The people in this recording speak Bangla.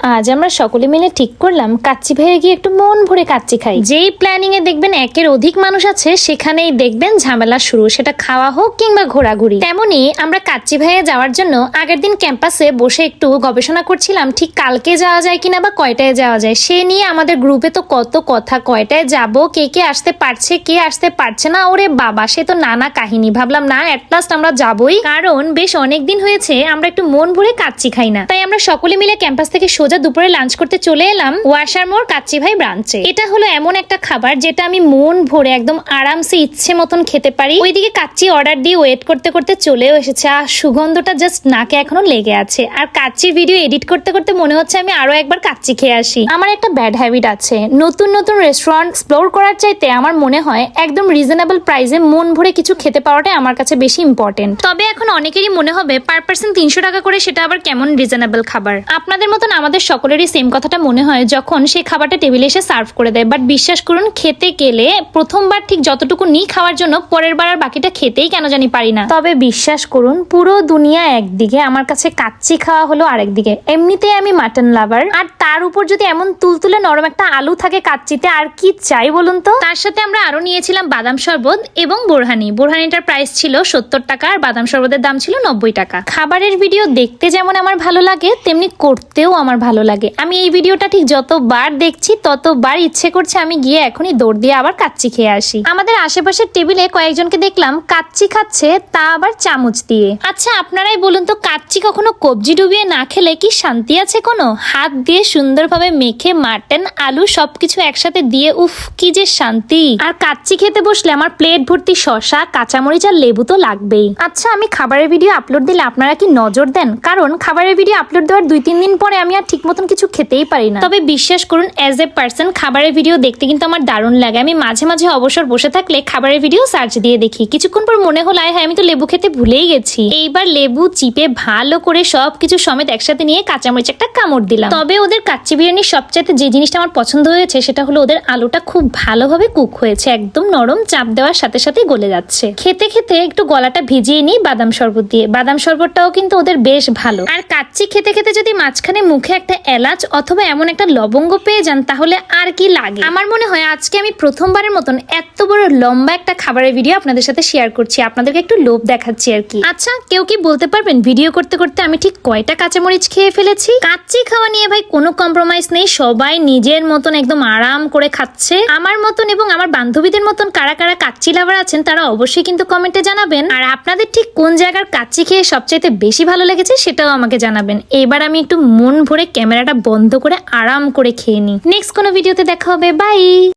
আজ আমরা সকলে মিলে ঠিক করলাম, কাচ্চি ভাইয়ে গিয়ে একটু মন ভরে কাচ্চি খাই। যেই প্ল্যানিং এ দেখবেন একের অধিক মানুষ আছে, সেখানেই দেখবেন ঝামেলা শুরু, সেটা খাওয়া হোক কিংবা ঘোরাঘুরি। তেমনি আমরা কাচ্চি ভাইয়ে যাওয়ার জন্য আগের দিন ক্যাম্পাসে বসে একটু গবেষণা করছিলাম, ঠিক কালকে যাওয়া যায় কিনা বা কয়টায় যাওয়া যায়? সে নিয়ে আমাদের গ্রুপে তো কত কথা, কয়টায় যাব, কে কে আসতে পারছে, কে আসতে পারছে না, ওরে বাবা, সে তো নানা কাহিনী। ভাবলাম, না অ্যাট লাস্ট আমরা যাবই। কারণ বেশ অনেক দিন হয়েছে, আমরা একটু মন ভরে কাচ্চি খাই না। তাই আমরা সকলে মিলে ক্যাম্পাস থেকে সোজা দুপুরে লাঞ্চ করতে চলে এলাম ওয়াশার কাচ্চি ভাই ব্রাঞ্চে এটা হলো এমন একটা খাবার যেটা আমি মন ভরে একদম আরামসে ইচ্ছে মতন খেতে পারি। ওইদিকে কাচ্চি অর্ডার দিয়ে ওয়েট করতে করতে চলেও এসেছে। আর সুগন্ধটা জাস্ট নাকে এখনও লেগে আছে। আর কাচ্চির ভিডিও এডিট করতে করতে মনে হচ্ছে আমি আরও একবার কাচ্চি খেয়ে আসি। আমার একটা ব্যাড হ্যাবিট আছে। নতুন নতুন রেস্টুরেন্ট এক্সপ্লোর করার চাইতে আমার মনে হয় একদম রিজনেবল প্রাইসে মন ভরে কিছু খেতে পাওয়াটাই আমার কাছে বেশি ইম্পর্টেন্ট তবে এখন অনেকেরই মনে হবে পার পার্সন তিনশো টাকা করে সেটা আবার কেমন রিজনেবল খাবার? আপনাদের মতন আমাদের সকলেরই সেম কথাটা মনে হয় যখন সেই খাবারটা টেবিলে এসে সার্ভ করে দেয়। বাট বিশ্বাস করুন, খেতে গেলে প্রথমবার ঠিক যতটুকু নিই খাওয়ার জন্য পরের বার আর বাকিটা খেতেই কেন জানি পারি না। তবে বিশ্বাস করুন, পুরো দুনিয়া একদিকে, আমার কাছে কাচ্চি খাওয়া হলো আরেকদিকে এমনিতেই আমি মাটন লাভার আর তার উপর যদি এমন তুলতুলে নরম একটা আলু থাকে কাচ্চিতে, আর কি চাই বলুন তো? তার সাথে আমরা আরও নিয়েছিলাম বাদাম শরবত এবং বোরহানি। বোরহানিটার প্রাইস ছিল সত্তর টাকা আর বাদাম শরবতের দাম ছিল নব্বই টাকা। খাবারের ভিডিও দেখতে যেমন আমার ভালো লাগে, তেমনি করতেও আমার ভালো লাগে। আমি এই ভিডিওটা ঠিক যতবার দেখছি, ততবার ইচ্ছে করছে আমি গিয়ে এখনই দৌড় দিয়ে আবার কাচ্চি খেয়ে আসি। আমাদের আশেপাশের টেবিলে কয়েকজনকে দেখলাম কাচ্চি খাচ্ছে, তা আবার চামচ দিয়ে। আচ্ছা আপনারাই বলুন তো, কাচ্চি কখনো কবজি ডুবিয়ে না খেলে কি শান্তি আছে কোনো? হাত দিয়ে সুন্দরভাবে মেখে মাটন আলু সবকিছু একসাথে দিয়ে, উফ, কি যে শান্তি। আর কাচ্চি খেতে বসলে আমার প্লেট ভর্তি শশা কাঁচামরিচ আর লেবু তো লাগবেই। আচ্ছা আমি খাবারের ভিডিও আপলোড দিলে আপনারা কি নজর দেন? কারণ খাবারের ভিডিও আপলোড দেওয়ার দুই তিন দিন পরে আমি আর মতন কিছু খেতেই পারি না। তবে বিশ্বাস করুন অ্যাজ এ পার্সন খাবারের ভিডিও দেখতে কিন্তু আমার দারুণ লাগে। আমি মাঝে মাঝে অবসর বসে থাকলে খাবারের ভিডিও সার্চ দিয়ে দেখি। কিছুক্ষণ পর মনে হলো, আয় হ্যাঁ আমি তো লেবু খেতে ভুলেই গেছি। এইবার লেবু চিপে ভালো করে সব কিছু সমেত একসাথে নিয়ে কাঁচামরিচ একটা কামড় দিলাম। তবে ওদের কাচ্চি বিরিয়ানির সবচাইতে যে জিনিসটা আমার পছন্দ হয়েছে, সেটা হলো ওদের আলুটা খুব ভালোভাবে কুক হয়েছে। একদম নরম চাপ দেওয়ার সাথে সাথেই গলে যাচ্ছে। খেতে খেতে একটু গলাটা ভিজিয়ে নিই বাদাম শরবত দিয়ে। বাদাম শরবতটাও কিন্তু ওদের বেশ ভালো। আর কাচ্চি খেতে খেতে যদি মাঝখানে মুখে একটা এলাচ অথবা এমন একটা লবঙ্গ পেয়ে যান, তাহলে আর কি লাগে? আমার মনে হয় আজকে আমি প্রথমবারের মতন এত বড় লম্বা একটা খাবারের ভিডিও আপনাদের সাথে শেয়ার করছি। আপনাদেরকে একটু লোভ দেখাচ্ছি আর কি। আচ্ছা কেউ কি বলতে পারবেন ভিডিও করতে করতে আমি ঠিক কয়টা কাঁচামরিচ খেয়ে ফেলেছি? কাচ্চি খাওয়া নিয়ে ভাই কোনো কম্প্রোমাইজ নেই, সবাই নিজের মতন একদম আরাম করে খাচ্ছে। আমার মতন এবং আমার বান্ধবীদের মতন কারা কারা কাচ্চি লাভার আছেন, তারা অবশ্যই কিন্তু কমেন্টে জানাবেন। আর আপনাদের ঠিক কোন জায়গার কাচ্চি খেয়ে সবচাইতে বেশি ভালো লেগেছে, সেটাও আমাকে জানাবেন। এবার আমি একটু মন ভরে ক্যামেরাটা বন্ধ করে আরাম করে খেয়ে নিই। নেক্সট কোনো ভিডিওতে দেখা হবে বাই